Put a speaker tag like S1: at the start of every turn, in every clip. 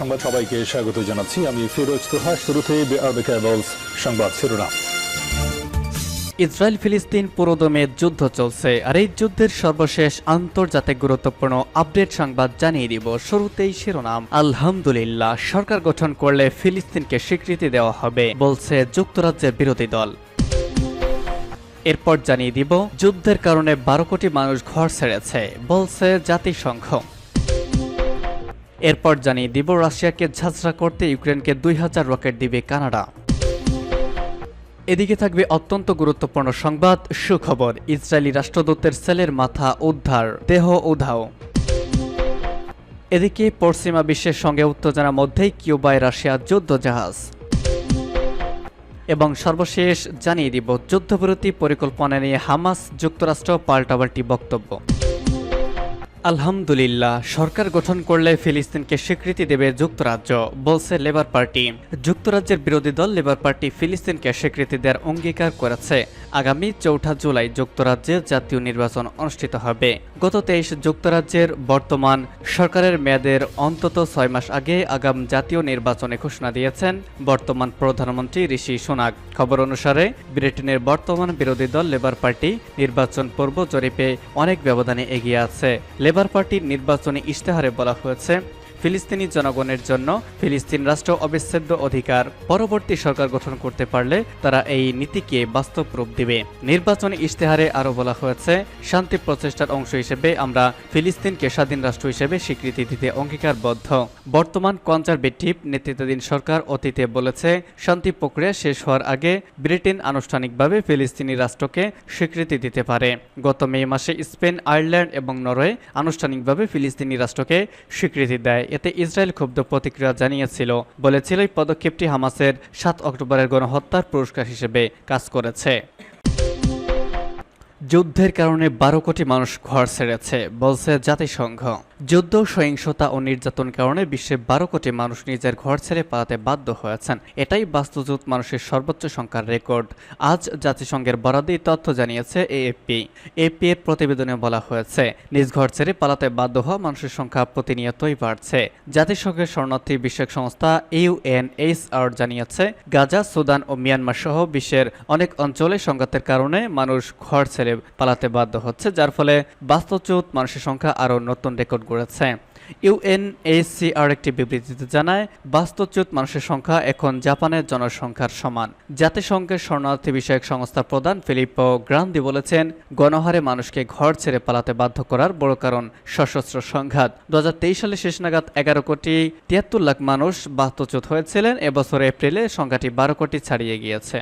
S1: সংবাদ সবাইকে স্বাগত জানাচ্ছি। আমি ফিরোজ তোহা শুরুতে সংবাদ শিরোনাম।
S2: ইসরায়েল ফিলিস্তিন পুরোদমে যুদ্ধ চলছে। আর এই যুদ্ধের সর্বশেষ আন্তর্জাতিক গুরুত্বপূর্ণ আপডেট সংবাদ জানিয়ে দিব। শুরুতেই শিরোনাম। আলহামদুলিল্লাহ, সরকার গঠন করলে ফিলিস্তিনকে স্বীকৃতি দেওয়া হবে, বলছে যুক্তরাজ্যের বিরোধী দল। এরপর জানিয়ে দিব, যুদ্ধের কারণে বারো কোটি মানুষ ঘর ছেড়েছে, বলছে জাতিসংঘ। এরপর জানিয়ে দিব, রাশিয়াকে ঝাঁঝরা করতে ইউক্রেনকে দুই হাজার রকেট দিবে কানাডা। এদিকে থাকবে অত্যন্ত গুরুত্বপূর্ণ সংবাদ, সুখবর। ইসরায়েলি রাষ্ট্রদূতের সেলের মাথা উদ্ধার, দেহ উধাও। এদিকে পশ্চিমা বিশ্বের সঙ্গে উত্তেজনার মধ্যেই কিউবায় রাশিয়া যুদ্ধ জাহাজ এবং সর্বশেষ জানিয়ে দিব, যুদ্ধবিরতি পরিকল্পনা নিয়ে হামাস যুক্তরাষ্ট্র পাল্টাপাল্টি বক্তব্য। আলহামদুলিল্লাহ, সরকার গঠন করলে ফিলিস্তিনকে স্বীকৃতি দেবে যুক্তরাজ্য, বলছে লেবার পার্টি। যুক্তরাজ্যের বিরোধী দল লেবার পার্টি ফিলিস্তিনকে স্বীকৃতি দেওয়ার অঙ্গীকার করেছে। আগামী চৌঠা জুলাই যুক্তরাজ্যে জাতীয় নির্বাচন অনুষ্ঠিত হবে। গত তেইশ যুক্তরাজ্যের বর্তমান সরকারের মেয়াদের অন্তত ছয় মাস আগে আগাম জাতীয় নির্বাচনে ঘোষণা দিয়েছেন বর্তমান প্রধানমন্ত্রী ঋষি সোনাক। খবর অনুসারে, ব্রিটেনের বর্তমান বিরোধী দল লেবার পার্টি নির্বাচন পূর্ব জরিপে অনেক ব্যবধানে এগিয়ে আছে। লেবার পার্টির নির্বাচনী ইশতেহারে বলা হয়েছে ফিলিস্তিনি জনগণের জন্য ফিলিস্তিন রাষ্ট্র অবিচ্ছেদ্য অধিকার। পরবর্তী সরকার গঠন করতে পারলে তারা এই নীতিকে বাস্তব রূপ দেবে। নির্বাচনী ইশতেহারে আরও বলা হয়েছে, শান্তি প্রচেষ্টার অংশ হিসেবে আমরা ফিলিস্তিনকে স্বাধীন রাষ্ট্র হিসেবে স্বীকৃতি দিতে অঙ্গীকারবদ্ধ। বর্তমান কনজারভেটিভ নেতৃত্বাধীন সরকার অতীতে বলেছে, শান্তি প্রক্রিয়া শেষ হওয়ার আগে ব্রিটেন আনুষ্ঠানিকভাবে ফিলিস্তিনি রাষ্ট্রকে স্বীকৃতি দিতে পারে। গত মে মাসে স্পেন, আয়ারল্যান্ড এবং নরওয়ে আনুষ্ঠানিকভাবে ফিলিস্তিনি রাষ্ট্রকে স্বীকৃতি দেয়। এতে ইসরায়েল ক্ষুব্ধ প্রতিক্রিয়া জানিয়েছিল। বলেছিল এই পদক্ষেপটি হামাসের সাত অক্টোবরের গণহত্যার পুরস্কার হিসেবে কাজ করেছে। যুদ্ধের কারণে বারো কোটি মানুষ ঘর ছেড়েছে, বলছে জাতিসংঘ। যুদ্ধ, সহিংসতা ও নির্যাতন কারণে বিশ্বে বারো কোটি মানুষ নিজের ঘর ছেড়ে পালাতে বাধ্য হয়েছেন। এটাই বাস্তুযুত মানুষের সর্বোচ্চ সংখ্যার রেকর্ড। আজ জাতিসংঘের বরাদ্দ তথ্য জানিয়েছে এএফপি। এপি এর প্রতিবেদনে বলা হয়েছে, নিজ ঘর ছেড়ে পালাতে বাধ্য হওয়া মানুষের সংখ্যা প্রতিনিয়তই বাড়ছে। জাতিসংঘের শরণার্থী বিষয়ক সংস্থা ইউএনএইচআর জানিয়েছে, গাজা, সুদান ও মিয়ানমার সহ বিশ্বের অনেক অঞ্চলে সংঘাতের কারণে মানুষ ঘর ছেড়ে পালাতে বাধ্য হচ্ছে, যার ফলে বাস্তুচ্যুত মানুষের সংখ্যা আরও নতুন রেকর্ড গড়েছে ইউএনএসিআর একটি বিবৃতিতে জানায়, বাস্তুচ্যুত মানুষের সংখ্যা এখন জাপানের জনসংখ্যার সমান। জাতিসংঘের শরণার্থী বিষয়ক সংস্থা প্রধান ফিলিপো গ্রান্দি বলেছেন, গণহারে মানুষকে ঘর ছেড়ে পালাতে বাধ্য করার বড় কারণ সশস্ত্র সংঘাত। দুই হাজার তেইশ সালে শেষ নাগাদ এগারো কোটি তিয়াত্তর লাখ মানুষ বাস্তুচ্যুত হয়েছিলেন। এবছর এপ্রিলে সংখ্যাটি বারো কোটি ছাড়িয়ে গিয়েছে।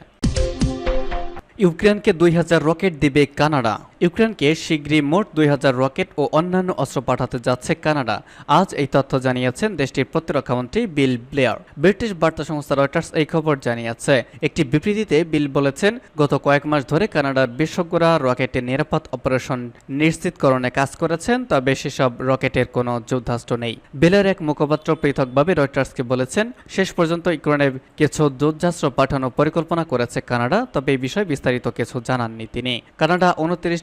S2: ইউক্রেনকে দুই হাজার রকেট দিবে কানাডা। ইউক্রেনকে শীঘ্রই মোট দুই হাজার রকেট ও অন্যান্য অস্ত্র পাঠাতে যাচ্ছে কানাডা। আজ এই তথ্য জানিয়েছেন দেশটির প্রতিরক্ষামন্ত্রী বিল ব্লেয়ার। ব্রিটিশ বার্তা সংস্থা রয়টার্স এই খবর জানিয়েছে। একটি বিবৃতিতে বিল বলেছেন, গত কয়েক মাস ধরে কানাডার বিশেষজ্ঞরা রকেটের নিরাপদ অপারেশন নিশ্চিতকরণে কাজ করেছেন, তবে সেসব রকেটের কোনো যুদ্ধাস্ত্র নেই। বিলের এক মুখপাত্র পৃথকভাবে রয়টার্সকে বলেছেন, শেষ পর্যন্ত ইউক্রেনে কিছু যুদ্ধাস্ত্র পাঠানোর পরিকল্পনা করেছে কানাডা, তবে এই বিষয়ে বিস্তারিত কিছু জানাননি তিনি। কানাডা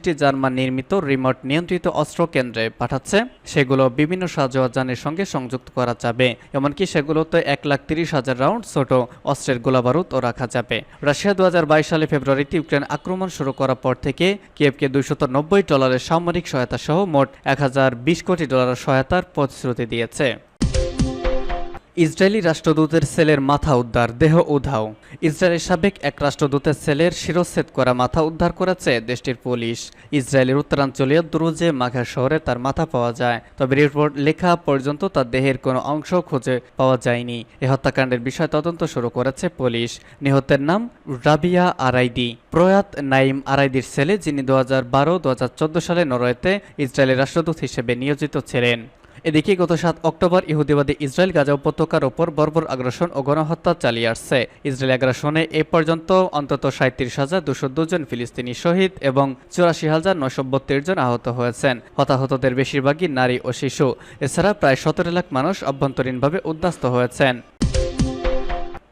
S2: উনত্রিশটি জার্মান নির্মিত রিমোট নিয়ন্ত্রিত অস্ত্র কেন্দ্রে পাঠাচ্ছে। সেগুলো বিভিন্ন সাহায্যের সঙ্গে সংযুক্ত করা যাবে। এমনকি সেগুলোতে এক লাখ তিরিশ হাজার রাউন্ড ছোট অস্ত্রের গোলাবারুদও রাখা যাবে। রাশিয়া দুই হাজার বাইশ সালে ফেব্রুয়ারিতে ইউক্রেন আক্রমণ শুরু করার পর থেকে কিয়েভকে দুইশত নব্বই ডলারের সামরিক সহায়তা সহ মোট এক হাজার বিশ কোটি ডলারের সহায়তার প্রতিশ্রুতি দিয়েছে। ইসরায়েলি রাষ্ট্রদূতের সেলের মাথা উদ্ধার, দেহ উধাও। ইসরায়েলের সাবেক এক রাষ্ট্রদূতের সেলের শিরচ্ছেদ করা মাথা উদ্ধার করেছে দেশটির পুলিশ। ইসরায়েলের উত্তরাঞ্চলীয় দুরুজে মাঘা শহরে তার মাথা পাওয়া যায়, তবে রিপোর্ট লেখা পর্যন্ত তার দেহের কোনো অংশ খুঁজে পাওয়া যায়নি। এ হত্যাকাণ্ডের বিষয়ে তদন্ত শুরু করেছে পুলিশ। নিহতের নাম রাবিয়া আরাইদি। প্রয়াত নাইম আরাইদির ছেলে, যিনি দু হাজার বারো সালে নরওয়েতে ইসরায়েলের রাষ্ট্রদূত হিসেবে নিয়োজিত ছিলেন। এদিকে গত সাত অক্টোবর ইহুদিবাদী ইসরায়েল গাজা উপত্যকার ওপর বর্বর আগ্রাসন ও গণহত্যা চালিয়ে আসছে। ইসরায়েল আগ্রাসনে এ পর্যন্ত অন্তত সাঁত্রিশ হাজার দুশো দুজন ফিলিস্তিনি শহীদ এবং চুরাশি হাজার নশো বত্রিশ জন আহত হয়েছেন। হতাহতদের বেশিরভাগই নারী ও শিশু। এছাড়া প্রায় সতেরো লাখ মানুষ অভ্যন্তরীণভাবে উদ্বাস্ত হয়েছেন।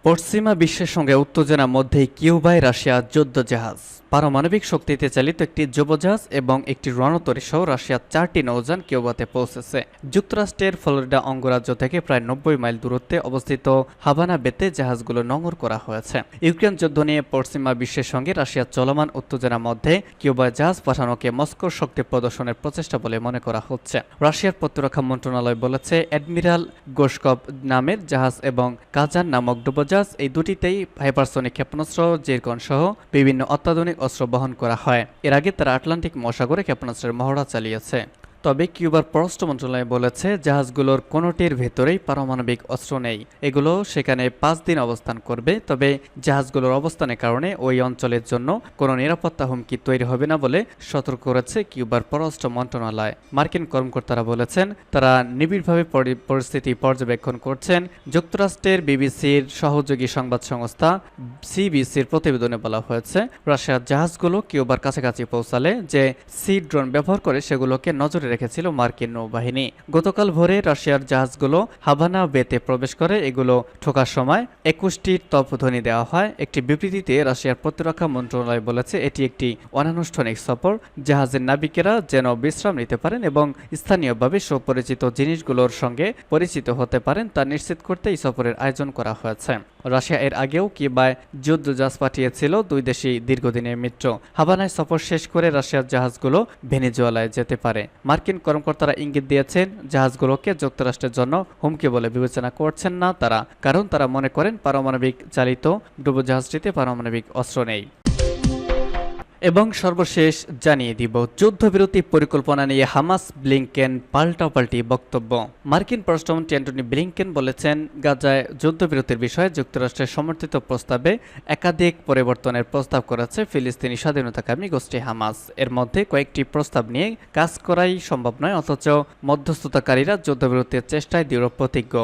S2: পশ্চিমা বিশ্বের সঙ্গে উত্তেজনার মধ্যেই কিউবায় রাশিয়া যুদ্ধ জাহাজ পারমাণবিক শক্তিতে চালিত একটি যুবজাহাজ এবং একটি রণতরী সহ রাশিয়ার চারটি নৌযান কিউবাতে পৌঁছেছে। যুক্তরাষ্ট্রের ফ্লোরিডা অঙ্গরাজ্য থেকে প্রায় নব্বই মাইল দূরত্বে অবস্থিত হাভানা বেতে জাহাজগুলো নোঙর করা হয়েছে। ইউক্রেন যুদ্ধ নিয়ে পশ্চিমা বিশ্বের সঙ্গে রাশিয়ার চলমান উত্তেজনার মধ্যে কিউবায় জাহাজ পাঠানোকে মস্কোর শক্তি প্রদর্শনের প্রচেষ্টা বলে মনে করা হচ্ছে। রাশিয়ার প্রতিরক্ষা মন্ত্রণালয় বলেছে, অ্যাডমিরাল গোশকপ নামের জাহাজ এবং কাজান নামক ডুবোজাহাজ এই দুটিতেই হাইপারসনিক ক্ষেপণাস্ত্র জেরকন সহ বিভিন্ন অত্যাধুনিক অস্ত্র বহন করা হয়। এর আগে তারা আটলান্টিক মহাসাগরে ক্ষেপণাস্ত্রের মহড়া চালিয়েছে। তবে কিউবার পররাষ্ট্র মন্ত্রণালয় বলেছে, জাহাজগুলোর কোনোটির ভেতরেই পারমাণবিক অস্ত্র নেই। এগুলো সেখানে পাঁচ দিন অবস্থান করবে, তবে জাহাজগুলোর অবস্থানের কারণে ওই অঞ্চলের জন্য কোনো নিরাপত্তা হুমকি তৈরি হবে না বলে সতর্ক করেছে কিউবার পররাষ্ট্র মন্ত্রণালয়। মার্কিন কর্মকর্তারা বলেছেন, তারা নিবিড়ভাবে পরি- পরিস্থিতি পর্যবেক্ষণ করছেন। যুক্তরাষ্ট্রের বিবিসির সহযোগী সংবাদ সংস্থা সিবিসির প্রতিবেদনে বলা হয়েছে, রাশিয়ার জাহাজগুলো কিউবার কাছাকাছি পৌঁছালে যে সি ড্রোন ব্যবহার করে সেগুলোকে নজরে রেখেছিল মার্কিন নৌবাহিনী। গতকাল ভোরে রাশিয়ার জাহাজগুলো হাভানা বেতে প্রবেশ করে। এগুলো ঠোকার সময় একুশটি তপধ্বনি দেওয়া হয়। একটি বিবৃতিতে রাশিয়ার প্রতিরক্ষা মন্ত্রণালয় বলেছে, এটি একটি অনানুষ্ঠানিক সফর। জাহাজের নাবিকেরা যেন বিশ্রাম নিতে পারেন এবং স্থানীয়ভাবে সুপরিচিত জিনিসগুলোর সঙ্গে পরিচিত হতে পারেন তা নিশ্চিত করতে এই সফরের আয়োজন করা হয়েছে। রাশিয়া এর আগেও কিবায় যুদ্ধ জাহাজ পাঠিয়েছিল দুই দেশই দীর্ঘদিনের মিত্র। হাবানায় সফর শেষ করে রাশিয়ার জাহাজগুলো ভেনেজুয়েলায় যেতে পারে। মার্কিন কর্মকর্তারা ইঙ্গিত দিয়েছেন, জাহাজগুলোকে যুক্তরাষ্ট্রের জন্য হুমকি বলে বিবেচনা করছেন না তারা, কারণ তারা মনে করেন পারমাণবিক চালিত ডুবোজাহাজটিতে পারমাণবিক অস্ত্র নেই। এবং সর্বশেষ জানিয়ে দিব, যুদ্ধবিরতি পরিকল্পনা নিয়ে হামাস ব্লিংকেন পাল্টাপাল্টি বক্তব্য। মার্কিন পররাষ্ট্রমন্ত্রী অ্যান্টনি ব্লিংকেন বলেছেন, গাজায় যুদ্ধবিরতির বিষয়ে যুক্তরাষ্ট্রের সমর্থিত প্রস্তাবে একাধিক পরিবর্তনের প্রস্তাব করেছে ফিলিস্তিনি স্বাধীনতাকামী গোষ্ঠী হামাস। এর মধ্যে কয়েকটি প্রস্তাব নিয়ে কাজ করাই সম্ভব নয়, অথচ মধ্যস্থতাকারীরা যুদ্ধবিরতির চেষ্টায় দৃঢ় প্রতিজ্ঞ।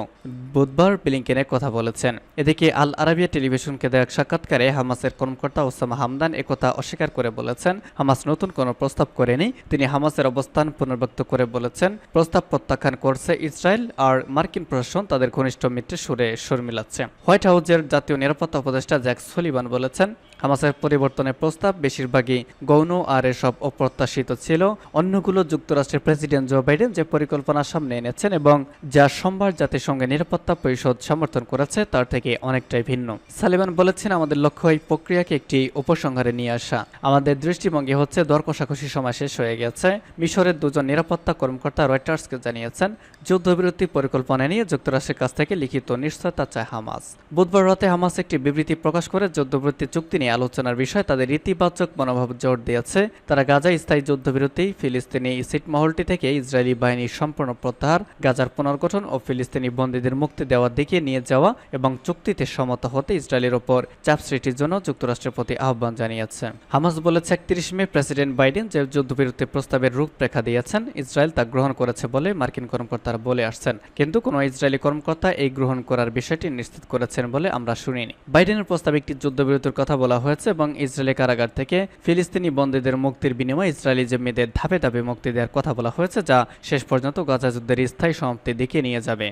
S2: বুধবার ব্লিংকেনের কথা বলেছেন। এদিকে আল আরাবিয়া টেলিভিশনকে দেওয়া সাক্ষাৎকারে হামাসের কর্মকর্তা ওসামা হামদান একথা অস্বীকার করে বলেছেন, হামাস নতুন কোনো প্রস্তাব করেনি। তিনি হামাসের অবস্থান পুনর্ব্যক্ত করে বলেছেন, প্রস্তাব প্রত্যাখ্যান করছে ইসরায়েল আর মার্কিন প্রশাসন তাদের ঘনিষ্ঠ মিত্রের সুরে সুর মিলাচ্ছে। হোয়াইট হাউসের জাতীয় নিরাপত্তা উপদেষ্টা জ্যাক সলিবান বলেছেন হামাসের পরিবর্তনের প্রস্তাব বেশিরভাগই গৌণ আর এসব অপ্রত্যাশিত ছিল। অন্যগুলো যুক্তরাষ্ট্রের প্রেসিডেন্ট জো বাইডেন যে পরিকল্পনা সামনে এনেছেন এবং যা সোমবার জাতিসংঘের নিরাপত্তা পরিষদ সমর্থন করেছে, তার থেকে অনেকটাই ভিন্ন। সালিবান বলেছেন, আমাদের লক্ষ্য এই প্রক্রিয়াকে একটি উপসংহারে নিয়ে আসা। আমাদের দৃষ্টিভঙ্গি হচ্ছে দর কষাকষি সময় শেষ হয়ে গেছে। মিশরের দুজন নিরাপত্তা কর্মকর্তা রয়টার্সকে জানিয়েছেন, যুদ্ধবিরতি পরিকল্পনা নিয়ে যুক্তরাষ্ট্রের কাছ থেকে লিখিত নিশ্চয়তা চায় হামাস। বুধবার রাতে হামাস একটি বিবৃতি প্রকাশ করে যুদ্ধবিরতি চুক্তি নিয়ে আলোচনার বিষয়ে তাদের ইতিবাচক মনোভাব জোর দিয়েছে। তারা গাজায় স্থায়ী যুদ্ধবিরতি, ফিলিস্তিনি ছিটমহলটি থেকে ইসরায়েলি বাহিনীর সম্পূর্ণ প্রত্যাহার, গাজার পুনর্গঠন ও ফিলিস্তিনি বন্দীদের মুক্তি দেওয়ার দিকে নিয়ে যাওয়া এবং চুক্তিতে সম্মত হতে ইসরায়েলের ওপর চাপ সৃষ্টির জন্য যুক্তরাষ্ট্রের প্রতি আহ্বান জানিয়েছে। হামাস বলেছে, একত্রিশ মে প্রেসিডেন্ট বাইডেন যে যুদ্ধবিরতি প্রস্তাবের রূপরেখা দিয়েছেন, ইসরায়েল তা গ্রহণ করেছে বলে মার্কিন কর্মকর্তারা বলে আসছেন। কিন্তু কোনো ইসরায়েলি কর্মকর্তা এই গ্রহণ করার বিষয়টি নিশ্চিত করেছেন বলে আমরা শুনিনি। বাইডেনের প্রস্তাবে একটি যুদ্ধবিরতির কথা বলা হয়েছে এবং ইসরায়েলি কারাগার থেকে ফিলিস্তিনি বন্দীদের মুক্তির বিনিময়ে ইসরায়েলি জিম্মিদের ধাপে ধাপে মুক্তি দেওয়ার কথা বলা হয়েছে, যা শেষ পর্যন্ত গাজা যুদ্ধের স্থায়ী সমাপ্তির দিকে নিয়ে যাবে।